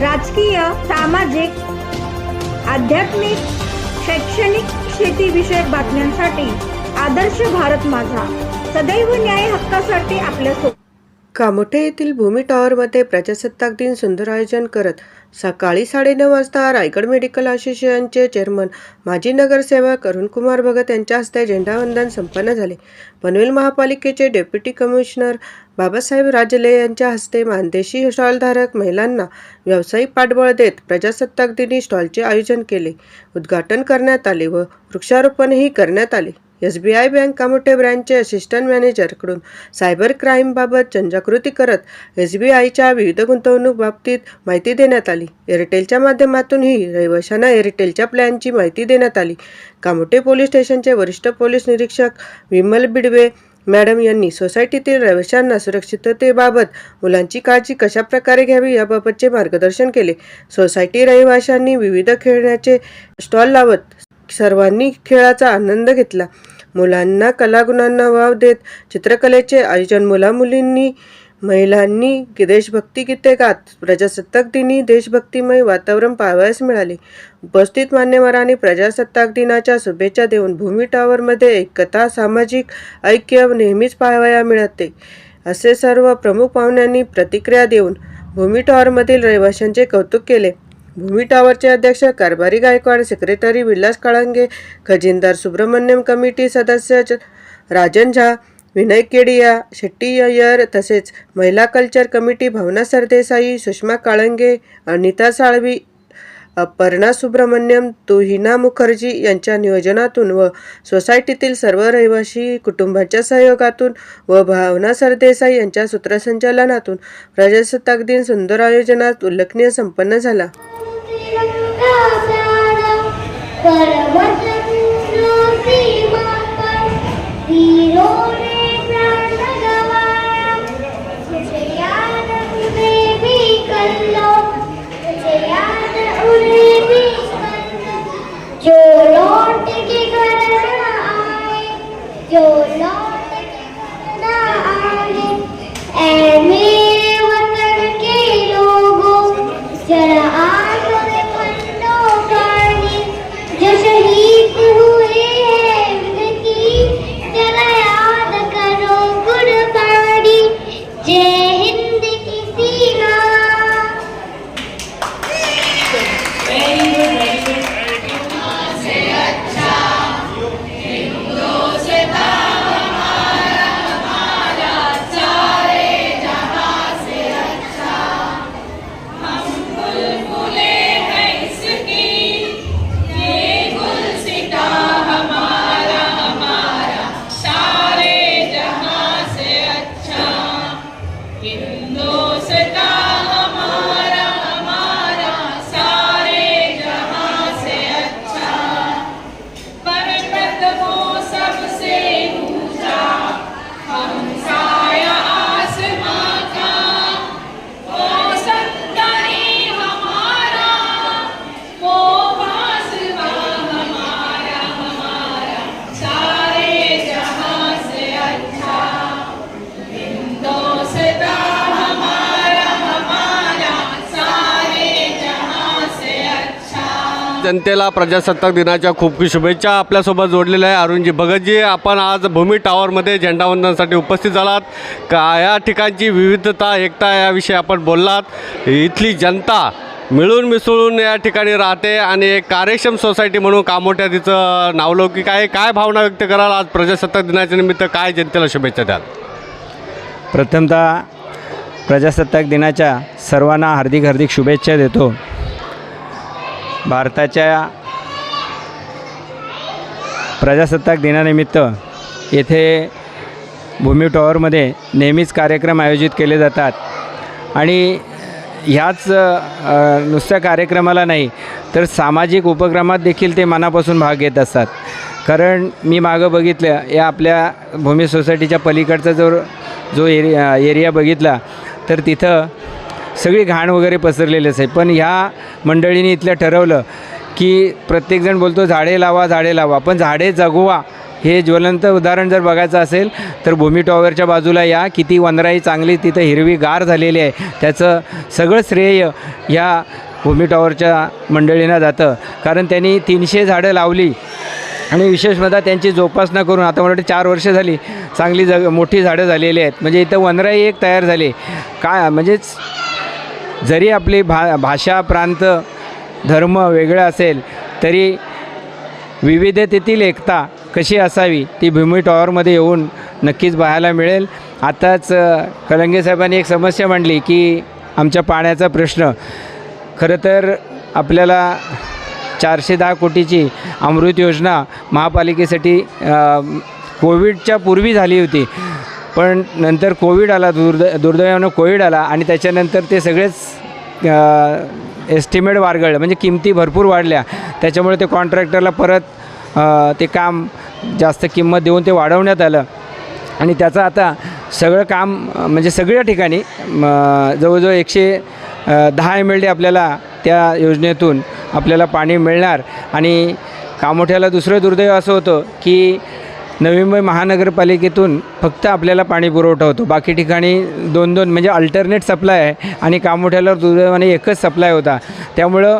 राजकीय सामाजिक आध्यात्मिक शैक्षणिक शेतीविषयक बातम्यांसाठी आदर्श भारत माझा. सदैव न्याय हक्कासाठी आपल्या कामोठे येथील भूमी टॉवरमध्ये प्रजासत्ताक दिन सुंदर आयोजन करत सकाळी साडेनऊ वाजता रायगड मेडिकल असोसिएशनचे चेअरमन माजी नगरसेवक अरुणकुमार भगत यांच्या हस्ते झेंडावंदन संपन्न झाले. पनवेल महापालिकेचे डेप्युटी कमिशनर बाबासाहेब राजले यांच्या हस्ते मानदेशी स्टॉलधारक महिलांना व्यावसायिक पाठबळ देत प्रजासत्ताक दिनी स्टॉलचे आयोजन केले. उद्घाटन करण्यात आले व वृक्षारोपणही करण्यात आले. S B I bank Kamothe ब्रँचचे assistant मॅनेजरकडून सायबर क्राईमबाबत जनजागृती करत एस बी आयच्या विविध गुंतवणूक बाबतीत माहिती देण्यात आली. एअरटेलच्या माध्यमातूनही रहिवाशांना एअरटेलच्या प्लॅनची माहिती देण्यात आली. कामोठे पोलीस स्टेशनचे वरिष्ठ पोलीस निरीक्षक विमल बिडवे मॅडम यांनी सोसायटीतील रहिवाशांना सुरक्षिततेबाबत मुलांची काळजी कशाप्रकारे घ्यावी याबाबतचे मार्गदर्शन केले. सोसायटी रहिवाशांनी विविध खेळण्याचे स्टॉल लावत सर्वांनी खेळाचा आनंद घेतला. मुलांना कलागुणांना वाव देत चित्रकलेचे आयोजन मुलामुलींनी महिलांनी देशभक्ती गीते गात प्रजासत्ताक दिनी देशभक्तिमय वातावरण पाहावयास मिळाले. उपस्थित मान्यवरांनी प्रजासत्ताक दिनाच्या शुभेच्छा देऊन भूमी टॉवरमध्ये एकता सामाजिक ऐक्य नेहमीच पाहावया मिळते. असे सर्व प्रमुख पाहुण्यांनी प्रतिक्रिया देऊन भूमी टॉवरमधील रहिवाशांचे कौतुक केले. भूमी टॉवरचे अध्यक्ष कारभारी गायकवाड सेक्रेटरी विलास काळंगे खजिनदार सुब्रमण्यम कमिटी सदस्य राजन झा विनय केडिया शेट्टी अय्यर तसेच महिला कल्चर कमिटी भावना सरदेसाई सुषमा काळंगे अनिता साळवी अपर्णा सुब्रमण्यम तुहिना मुखर्जी यांच्या नियोजनातून व सोसायटीतील सर्व रहिवासी कुटुंबाच्या सहयोगातून व भावना सरदेसाई यांच्या सूत्रसंचालनातून प्रजासत्ताक दिन सुंदर आयोजनात उल्लेखनीय संपन्न झाला. जो लौट घर जनतेला प्रजासत्ताक दिनाच्या खूप खूप शुभेच्छा. आपल्यासोबत जोडलेल्या आहे अरुणजी. भगतजी आपण आज भूमी टॉवरमध्ये झेंडावंदनासाठी उपस्थित झालात. का या ठिकाणची विविधता एकता याविषयी आपण बोललात. इथली जनता मिळून मिसळून या ठिकाणी राहते आणि एक कार्यक्षम सोसायटी म्हणून कामोठ्या तिचं नावलौकिक आहे. काय भावना व्यक्त कराल आज प्रजासत्ताक दिनाच्या निमित्त? काय जनतेला शुभेच्छा द्याल? प्रथमतः प्रजासत्ताक दिनाच्या सर्वांना हार्दिक हार्दिक शुभेच्छा देतो. भारताच्या प्रजासत्ताक दिनानिमित्त येथे भूमी टॉवरमध्ये नेहमीच कार्यक्रम आयोजित केले जातात. आणि ह्याच नुसत्या कार्यक्रमाला नाही तर सामाजिक उपक्रमात देखील ते मनापासून भाग घेत असतात. कारण मी मागं बघितलं या आपल्या भूमी सोसायटीच्या पलीकडचा जो जो एरिया एरिया बघितला तर तिथं सगळी घाण वगैरे पसरलेलीच आहे. पण ह्या मंडळीने इथलं ठरवलं की प्रत्येकजण बोलतो झाडे लावा झाडे लावा. पण झाडे जगवा हे ज्वलंत उदाहरण जर बघायचं असेल तर भूमी टॉवरच्या बाजूला या. किती वनराई चांगली तिथं हिरवी गार झालेली आहे. त्याचं सगळं श्रेय ह्या भूमी टॉवरच्या मंडळींना जातं. कारण त्यांनी तीनशे झाडं लावली आणि विशेष त्यांची जोपासना करून आता मला वाटतं चार वर्ष झाली चांगली जग मोठी झाडं झालेली आहेत. म्हणजे इथं वनराई एक तयार झाली. काय म्हणजेच जरी आपली भा भाषा प्रांत धर्म वेगळं असेल तरी विविधतेतील एकता कशी असावी ती भूमी टॉवरमध्ये येऊन नक्कीच पाहायला मिळेल. आताच कलंगे साहेबांनी एक समस्या मांडली की आमच्या पाण्याचा प्रश्न. खरं तर आपल्याला चारशे दहा कोटीची अमृत योजना महापालिकेसाठी कोविडच्या पूर्वी झाली होती. पण नंतर कोविड आला दुर्द दुर्दैवानं कोविड आला आणि त्याच्यानंतर ते सगळेच एस्टिमेट वारगळलं म्हणजे किमती भरपूर वाढल्या. त्याच्यामुळे ते कॉन्ट्रॅक्टरला परत ते काम जास्त किंमत देऊन ते वाढवण्यात आलं. आणि त्याचं आता सगळं काम म्हणजे सगळ्या ठिकाणी जवळजवळ एकशे दहा एम एल डी आपल्याला त्या योजनेतून आपल्याला पाणी मिळणार. आणि कामोठ्याला दुसरं दुर्दैव असं होतं की नवी मुंबई महानगरपालिकेतून फक्त आपल्याला पाणी पुरवठा होतो. बाकी ठिकाणी दोन दोन म्हणजे अल्टरनेट सप्लाय आहे आणि कामोठ्याला दुर्दैवाने एकच सप्लाय होता. त्यामुळं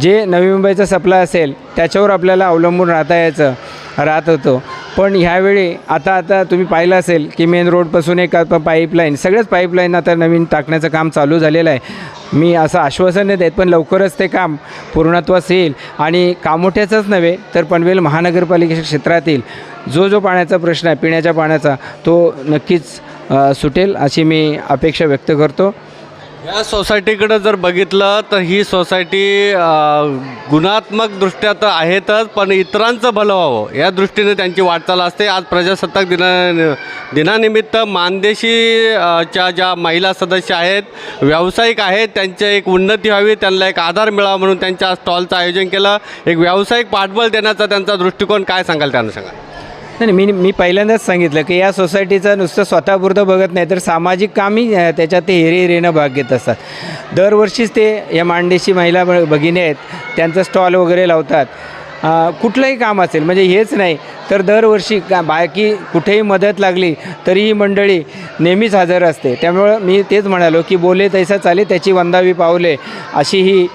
जे नवी मुंबईचा सप्लाय असेल त्याच्यावर आपल्याला अवलंबून राहता यायचं राहत होतो. पण ह्यावेळी आता आता तुम्ही पाहिलं असेल की मेन रोडपासून एक पाईपलाईन सगळ्याच पाईपलाईन आता नवीन टाकण्याचं काम चालू झालेलं आहे. मी असं आश्वासन देत पण लवकरच ते काम पूर्णत्वास येईल. आणि कामोठ्याचंच नव्हे तर पनवेल महानगरपालिकेच्या क्षेत्रातील जो जो पाण्याचा प्रश्न आहे पिण्याच्या पाण्याचा तो नक्कीच सुटेल अशी मी अपेक्षा व्यक्त करतो. या सोसायटीकडं जर बघितलं तर ही सोसायटी गुणात्मकदृष्ट्या तर आहेतच पण इतरांचं भलं व्हावं या दृष्टीने त्यांची वाटचाल असते. आज प्रजासत्ताक दिना दिनानिमित्त मानदेशी च्या ज्या महिला सदस्य आहेत व्यावसायिक आहेत त्यांची एक उन्नती व्हावी त्यांना एक आधार मिळावा म्हणून त्यांच्या स्टॉलचं आयोजन केलं. एक व्यावसायिक पाठबळ देण्याचा त्यांचा दृष्टिकोन काय सांगाल त्यांना सांगा. नाही मी मी पहिल्यांदाच सांगितलं की या सोसायटीचं नुसतं स्वतःपुरतं बघत नाही तर सामाजिक कामही त्याच्यात ते हिरेहिरेनं भाग घेत असतात. दरवर्षीच ते या मांडेशी महिला भगिनी आहेत त्यांचं स्टॉल वगैरे लावतात. कुठलंही काम असेल म्हणजे हेच नाही तर दरवर्षी का बाकी कुठेही मदत लागली तरी ही मंडळी नेहमीच हजर असते. त्यामुळं मी तेच म्हणालो की बोले तैसा चाले त्याची वंदावी पावले अशी ही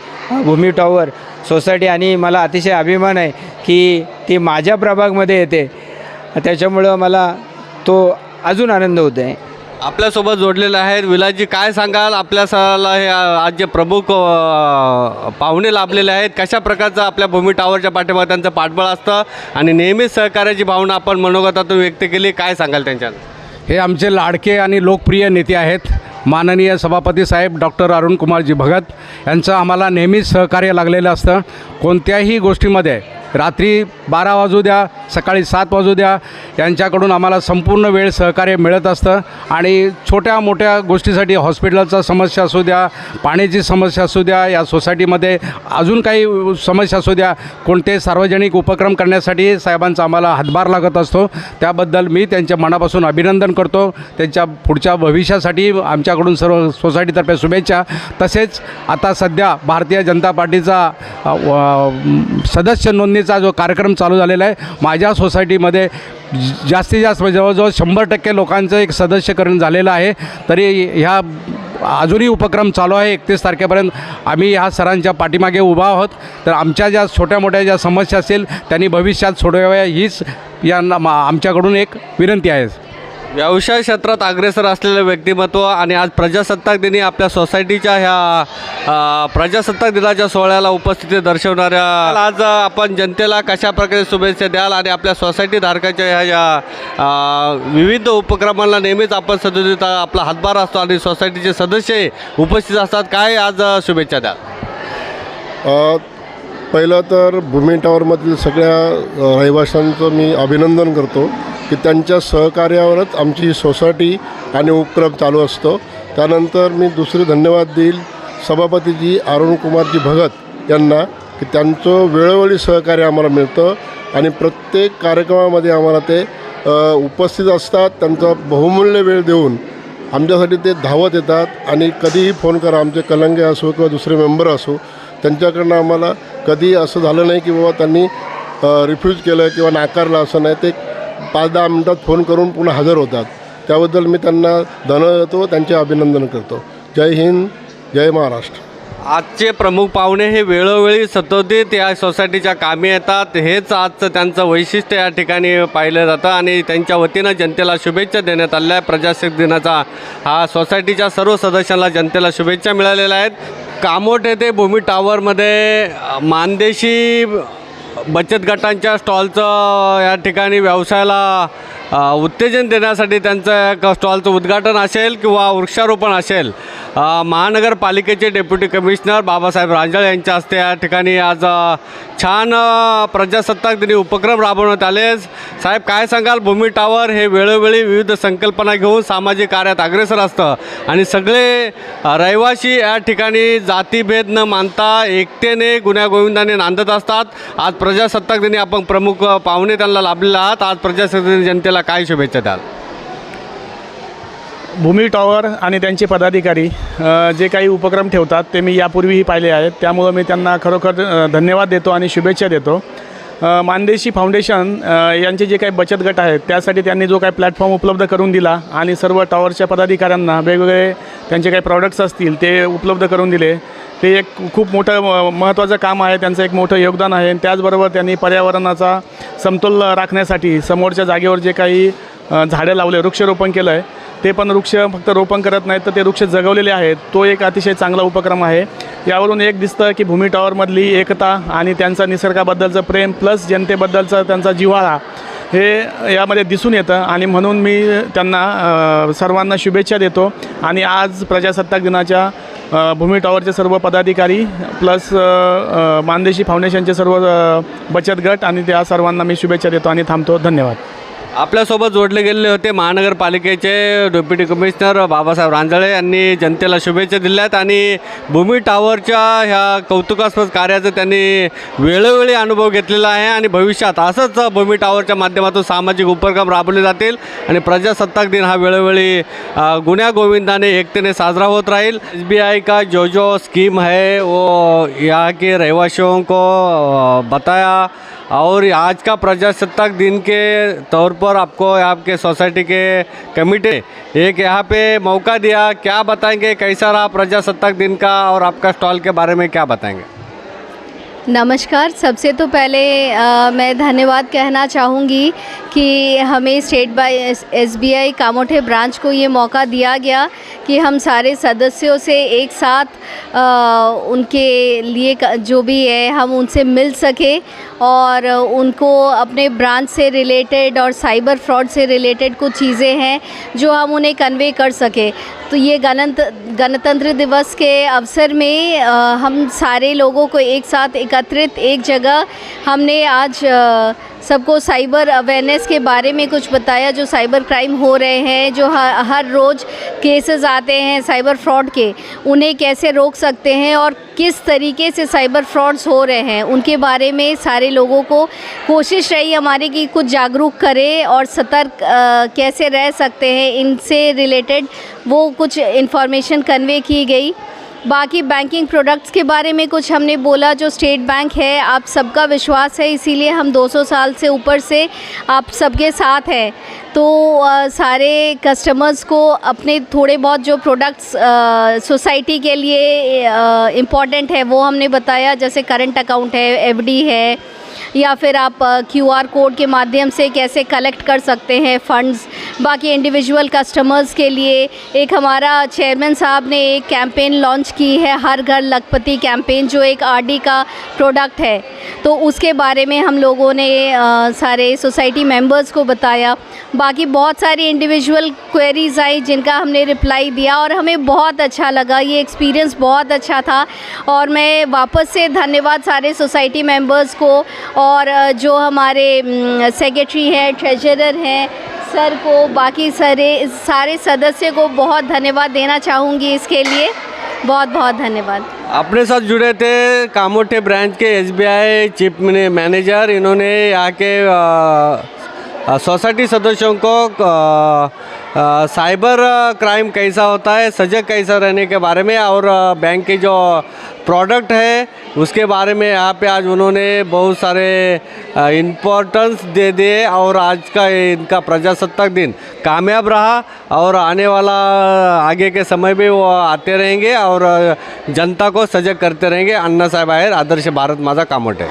भूमी टॉवर सोसायटी. आणि मला अतिशय अभिमान आहे की ती माझ्या प्रभागमध्ये येते. त्याच्यामुळं मला तो अजून आनंद होतो आहे. आपल्यासोबत जोडलेले आहेत. विलासजी काय सांगाल? आपल्या सणाला हे आज जे प्रमुख अ, पाहुणे लाभलेले आहेत कशा प्रकारचं आपल्या भूमी टावरच्या पाठीमागे त्यांचं पाठबळ असतं? आणि नेहमीच सहकार्याची भावना आपण मनोगतातून व्यक्त केली. काय सांगाल त्यांच्या हे आमचे लाडके आणि लोकप्रिय नेते आहेत. माननीय सभापती साहेब डॉक्टर अरुण कुमारजी भगत यांचं आम्हाला नेहमीच सहकार्य लागलेलं असतं. कोणत्याही गोष्टीमध्ये रात्री बारा वाजू द्या सकाळी सात वाजू द्या यांच्याकडून आम्हाला संपूर्ण वेळ सहकार्य मिळत असतं. आणि छोट्या मोठ्या गोष्टीसाठी हॉस्पिटलचा समस्या असू द्या पाण्याची समस्या असू द्या या सोसायटीमध्ये अजून काही समस्या असू द्या कोणते सार्वजनिक उपक्रम करण्यासाठी साहेबांचा आम्हाला हातभार लागत असतो. त्याबद्दल मी त्यांच्या मनापासून अभिनंदन करतो. त्यांच्या पुढच्या भविष्यासाठी आमच्याकडून सर्व सोसायटीतर्फे शुभेच्छा. तसेच आता सध्या भारतीय जनता पार्टीचा सदस्य नोंदणी सोसायटीचा जो कार्यक्रम चालू झालेला आहे माझ्या सोसायटीमध्ये जास्तीत जास्त म्हणजे जवळजवळ शंभर टक्के लोकांचं एक सदस्यकरण झालेलं आहे. तरी ह्या अजूनही उपक्रम चालू आहे. एकतीस तारखेपर्यंत आम्ही ह्या सरांच्या पाठीमागे उभा आहोत. तर आमच्या ज्या छोट्या मोठ्या ज्या समस्या असतील त्यांनी भविष्यात सोडवाव्या हीच यांना मा- आमच्याकडून एक विनंती आहे. व्यवसाय क्षेत्रात अग्रेसर असलेलं व्यक्तिमत्व आणि आज प्रजासत्ताक दिनी आपल्या सोसायटीच्या ह्या प्रजासत्ताक दिनाच्या सोहळ्याला उपस्थिती दर्शवणाऱ्या आज आपण जनतेला कशा प्रकारे शुभेच्छा द्याल आणि आपल्या सोसायटी धारकाच्या ह्या या विविध उपक्रमांना नेहमीच आपण सदस्यता आपला हातभार असतो आणि सोसायटीचे सदस्य उपस्थित असतात. काय आज शुभेच्छा द्याल? पहिलं तर भूमी टॉवरमधील सगळ्या रहिवाशांचं मी अभिनंदन करतो की त्यांच्या सहकार्यावरच आमची सोसायटी आणि उपक्रम चालू असतो. त्यानंतर मी दुसरे धन्यवाद देईल सभापतीजी अरुणकुमारजी भगत यांना की त्यांचं वेळोवेळी सहकार्य आम्हाला मिळतं आणि प्रत्येक कार्यक्रमामध्ये आम्हाला ते उपस्थित असतात. त्यांचा बहुमूल्य वेळ देऊन आमच्यासाठी ते धावत येतात आणि कधीही फोन करा आमचे कलंगे असो किंवा दुसरे मेंबर असो त्यांच्याकडनं आम्हाला कधी असं झालं नाही की बाबा त्यांनी रिफ्यूज केलं किंवा नाकारलं असं नाही. ते पाच दहा मिनटात फोन करून पुन्हा हजर होतात. त्याबद्दल मी त्यांना धन देतो त्यांचे अभिनंदन करतो. जय हिंद जय महाराष्ट्र. आजचे प्रमुख पाहुणे हे वेळोवेळी सतोदित या सोसायटीच्या कामी येतात. हेच आजचं त्यांचं वैशिष्ट्य या ठिकाणी पाहिलं जातं आणि त्यांच्या वतीनं जनतेला शुभेच्छा देण्यात आल्या. आहे प्रजासत्ताक दिनाचा हा सोसायटीच्या सर्व सदस्यांना जनतेला शुभेच्छा मिळालेल्या आहेत. कामोट येथे भूमी टावरमध्ये मानदेशी बचत गटांच्या स्टॉलचं या ठिकाणी व्यवसायाला उत्तेजन देण्यासाठी त्यांचं एक स्टॉलचं उद्घाटन असेल किंवा वृक्षारोपण असेल. महानगरपालिकेचे डेप्युटी कमिशनर बाबासाहेब रांजळ यांच्या हस्ते या ठिकाणी आज छान प्रजासत्ताक दिनी उपक्रम राबवण्यात आले. साहेब काय सांगाल? भूमी टावर हे वेळोवेळी विविध संकल्पना घेऊन सामाजिक कार्यात अग्रेसर असतं आणि सगळे रहिवासी या ठिकाणी जातीभेद न मानता एकतेने गुण्यागोविंदाने नांदत असतात. आज प्रजासत्ताक दिनी आपण प्रमुख पाहुणे त्यांना लाभलेला आहात. आज प्रजासत्ताक दिनी जनतेला काय शुभेच्छा द्याल? भूमी टॉवर आणि त्यांचे पदाधिकारी अ, जे काही उपक्रम ठेवतात ते मी यापूर्वीही पाहिले आहेत. त्यामुळं मी त्यांना खरोखर धन्यवाद देतो आणि शुभेच्छा देतो. मानदेशी फाउंडेशन यांचे जे काही बचत गट आहेत त्यासाठी त्यांनी जो काही प्लॅटफॉर्म उपलब्ध करून दिला आणि सर्व टॉवरच्या पदाधिकाऱ्यांना वेगवेगळे त्यांचे काही प्रॉडक्ट्स असतील ते उपलब्ध करून दिले. ते एक खूप मोठं म- महत्त्वाचं काम आहे त्यांचं एक मोठं योगदान आहे त्याचबरोबर त्यांनी पर्यावरणाचा समतोल राखण्यासाठी समोरच्या जागेवर जे काही झाडं लावले वृक्षारोपण केलं आहे ते पण वृक्ष फक्त रोपण करत नाहीत तर ते वृक्ष जगवलेले आहेत. तो एक अतिशय चांगला उपक्रम आहे. यावरून एक दिसतं की भूमी टॉवरमधली एकता आणि त्यांचा निसर्गाबद्दलचं प्रेम प्लस जनतेबद्दलचा त्यांचा जिव्हाळा हे यामध्ये दिसून येतं. आणि म्हणून मी त्यांना सर्वांना शुभेच्छा देतो. आणि आज प्रजासत्ताक दिनाच्या भूमी टॉवरचे सर्व पदाधिकारी प्लस मानदेशी फाउंडेशनचे सर्व बचत गट आणि त्या सर्वांना मी शुभेच्छा देतो आणि थांबतो. धन्यवाद. आपल्यासोबत जोडले गेलेले होते महानगरपालिकेचे डेप्युटी कमिशनर बाबासाहेब रांजळे यांनी जनतेला शुभेच्छा दिल्या आहेत आणि भूमी टावरच्या ह्या कौतुकास्पद कार्याचा त्यांनी वेळोवेळी अनुभव घेतलेला आहे आणि भविष्यात असंच भूमी टावरच्या माध्यमातून सामाजिक उपक्रम राबवले जातील आणि प्रजासत्ताक दिन हा वेळोवेळी गुन्ह्या गुण्यागोविंदाने एकतेने साजरा होत राहील. एस बी आई का जो जो स्कीम है वो यहाँ के रहवासियों को बताया और आज का प्रजासत्ताक दिन के तौर पर आपको आपके सोसाइटी के कमिटी एक यहाँ पे मौका दिया। क्या बताएँगे? कैसा रहा प्रजासत्ताक दिन का और आपका स्टॉल के बारे में क्या बताएँगे? नमस्कार। सबसे तो पहले अ, मैं धन्यवाद कहना चाहूँगी कि हमें state by S B I Kamothe branch को ये मौका दिया गया कि हम सारे सदस्यों से एक साथ अ, उनके लिए जो भी है हम उनसे मिल सके और उनको अपने ब्रांच से रिलेटेड और साइबर फ्रॉड से रिलेटेड कुछ चीज़ें हैं जो हम उन्हें कन्वे कर सके। तो ये गणत गणतंत्र दिवस के अवसर में अ, हम सारे लोगों को एक साथ एकत्रित एक जगह। हमने आज सबको साइबर अवेयरनेस के बारे में कुछ बताया जो साइबर क्राइम हो रहे हैं जो हर हर रोज़ केसेस आते हैं साइबर फ्रॉड के। उन्हें कैसे रोक सकते हैं और किस तरीके से साइबर फ्रॉड्स हो रहे हैं उनके बारे में सारे लोगों को कोशिश रही हमारी कि कुछ जागरूक करें और सतर्क अ, कैसे रह सकते हैं इनसे रिलेटेड वो कुछ इन्फॉर्मेशन कन्वे की गई। बाकी बैंकिंग प्रोडक्ट्स के बारे में कुछ हमने बोला जो स्टेट बैंक है आप सबका विश्वास है इसीलिए हम 200 साल से ऊपर से आप सबके साथ हैं। तो अ, सारे कस्टमर्स को अपने थोड़े बहुत जो प्रोडक्ट्स सोसाइटी के लिए इंपॉर्टेंट है वो हमने बताया जैसे करंट अकाउंट है एफडी है या फिर आप क्यू आर कोड के माध्यम से कैसे कलेक्ट कर सकते हैं फंड्स बाकी इंडिविजुअल कस्टमर्स के लिए एक हमारा चेयरमैन साहब ने एक कैंपेन लॉन्च की है हर घर लखपति कैंपेन जो एक आरडी का प्रोडक्ट है। तो उसके बारे में हम लोगों ने अ, सारे सोसाइटी मेंबर्स को बताया। बाकी बहुत सारी इंडिविजुअल क्वेरीज आई जिनका हमने रिप्लाई दिया और हमें बहुत अच्छा लगा। ये एक्सपीरियंस बहुत अच्छा था और मैं वापस से धन्यवाद सारे सोसाइटी मेंबर्स को और जो हमारे सेक्रेटरी हैं ट्रेजरर हैं सर को बाकी सारे सारे सदस्य को बहुत धन्यवाद देना चाहूँगी इसके लिए। बहुत बहुत धन्यवाद। अपने साथ जुड़े थे कामोठे ब्रांच के एसबीआई चीफ मैनेजर। इन्होंने यहाँ के अ, सोसाइटी सदस्यों को साइबर क्राइम कैसा होता है, सजग कैसा रहने के बारे में, और बैंक के जो प्रोडक्ट है, उसके बारे में यहाँ पे आज उन्होंने बहुत सारे इम्पोर्टेंस दे दिए, और आज का इनका प्रजासत्ताक दिन कामयाब रहा, और आने वाला, आगे के समय में वो आते रहेंगे, और जनता को सजग करते रहेंगे। अण्णासाहेब आहेर आदर्श भारत माझा कामोटे।